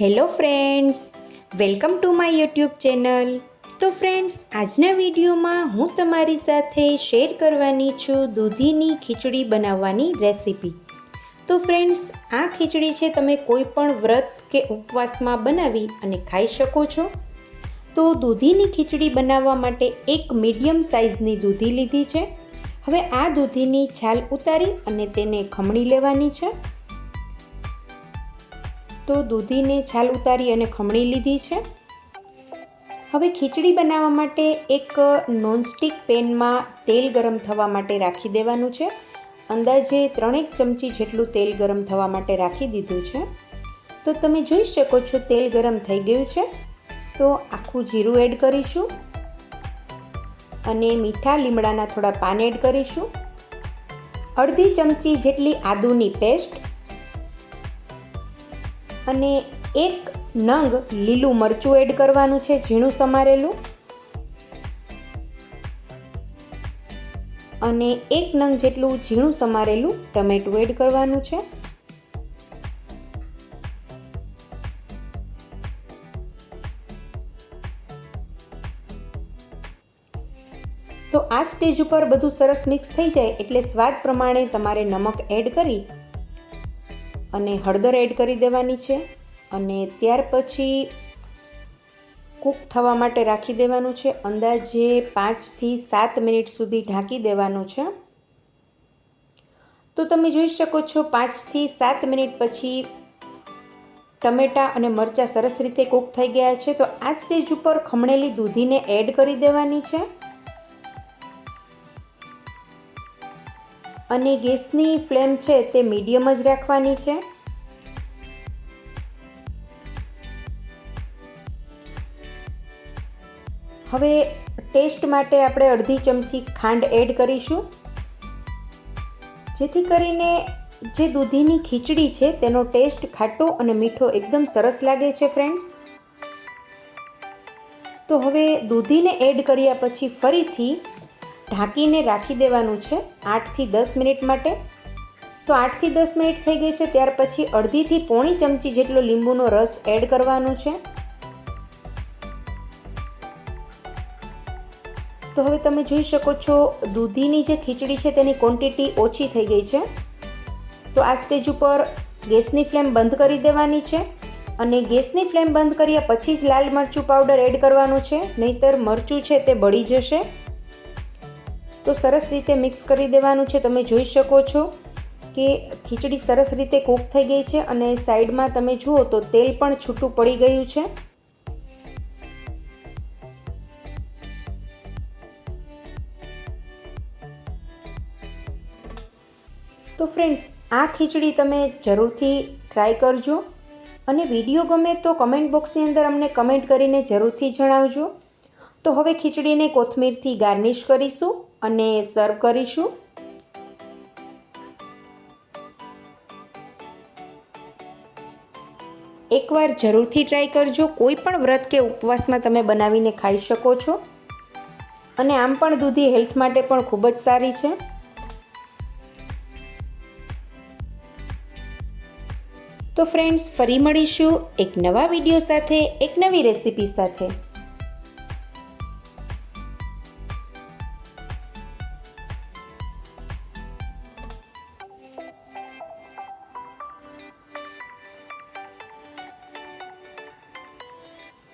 Hello friends welcome to my YouTube channel તો friends આજના વિડીયોમાં હું તમારી સાથે શેર કરવાની છું દૂધીની ખીચડી બનાવવાની રેસીપી તો ફ્રેન્ડ્સ આ ખીચડી છે તમે કોઈ પણ વ્રત કે ઉપવાસમાં બનાવી અને ખાઈ શકો છો. તો દૂધીની ખીચડી બનાવવા માટે એક મીડિયમ સાઇઝની દૂધી લીધી છે. હવે આ દૂધીની છાલ ઉતારી અને તેને ખમણી લેવાની છે. તો દૂધીને છાલ ઉતારી અને ખમણી લીધી છે. હવે ખીચડી બનાવવા માટે એક નોનસ્ટિક પેનમાં તેલ ગરમ થવા માટે રાખી દેવાનું છે. અંદાજે ત્રણેક ચમચી જેટલું તેલ ગરમ થવા માટે રાખી દીધું છે. તો તમે જોઈ શકો છો તેલ ગરમ થઈ ગયું છે. તો આખું જીરું એડ કરીશું. અને મીઠા લીમડાના થોડા પાન એડ કરીશું. અડધી ચમચી જેટલી આદુની પેસ્ટ અને એક નંગ લીલું મરચું એડ કરવાનું છે ઝીણું સમારેલું. અને એક નંગ જેટલું ઝીણું સમારેલું ટમેટું એડ કરવાનું છે. તો આ સ્ટેજ ઉપર બધું સરસ મિક્સ થઈ જાય એટલે સ્વાદ પ્રમાણે તમારે નમક એડ કરી અને હળદર એડ કરી દેવાની છે અને ત્યાર પછી કૂક થવા માટે રાખી દેવાનું છે. અંદાજે પાંચથી સાત મિનિટ સુધી ઢાંકી દેવાનું છે. તો તમે જોઈ શકો છો પાંચથી સાત મિનિટ પછી ટમેટાં અને મરચાં સરસ રીતે કૂક થઈ ગયા છે. તો આ સ્ટેજ ઉપર ખમણેલી દૂધીને એડ કરી દેવાની છે. અને ગેસની ફ્લેમ છે તે મીડિયમ જ રાખવાની છે. હવે ટેસ્ટ માટે આપણે અડધી ચમચી ખાંડ એડ કરીશું. જેથી કરીને જે દૂધીની ખીચડી છે તેનો ટેસ્ટ ખાટો અને મીઠો એકદમ સરસ લાગે છે ફ્રેન્ડ્સ તો હવે દૂધીને એડ કર્યા પછી ફરીથી ઢાંકીને રાખી દેવાનું છે આઠથી દસ મિનિટ માટે. તો આઠથી દસ મિનિટ થઈ ગઈ છે, ત્યાર પછી અડધીથી પોણી ચમચી જેટલો લીંબુનો રસ એડ કરવાનો છે. તો હવે તમે જોઈ શકો છો, દૂધીની જે ખીચડી છે તેની ક્વોન્ટિટી ઓછી થઈ ગઈ છે. તો આ સ્ટેજ ઉપર ગેસની ફ્લેમ બંધ કરી દેવાની છે અને ગેસની ફ્લેમ બંધ કર્યા પછી જ લાલ મરચું પાવડર એડ કરવાનું છે, નહીતર મરચું છે તે બળી જશે. તો સરસ રીતે મિક્સ કરી દેવાનું છે. તમે જોઈ શકો છો કે ખીચડી સરસ રીતે કૂક થઈ ગઈ છે અને સાઈડમાં તમે જુઓ તો તેલ પણ છૂટું પડી ગયું છે. તો ફ્રેન્ડ્સ, આ ખીચડી તમે જરૂરથી ટ્રાય કરજો અને વીડિયો ગમે તો કમેન્ટ બોક્સની અંદર અમને કમેન્ટ કરીને જરૂરથી જણાવજો. તો હવે ખીચડીને કોથમીરથી ગાર્નિશ કરીશું. અને સર્વ કરીશું. એકવાર જરૂરથી ટ્રાય કરજો. કોઈ પણ વ્રત કે ઉપવાસમાં તમે બનાવીને ખાઈ શકો છો. અને આમ પણ દૂધી હેલ્થ માટે પણ ખૂબ જ સારી છે. તો ફ્રેન્ડ્સ ફરી મળીશું એક નવા વીડિયો સાથે, એક નવી રેસીપી સાથે.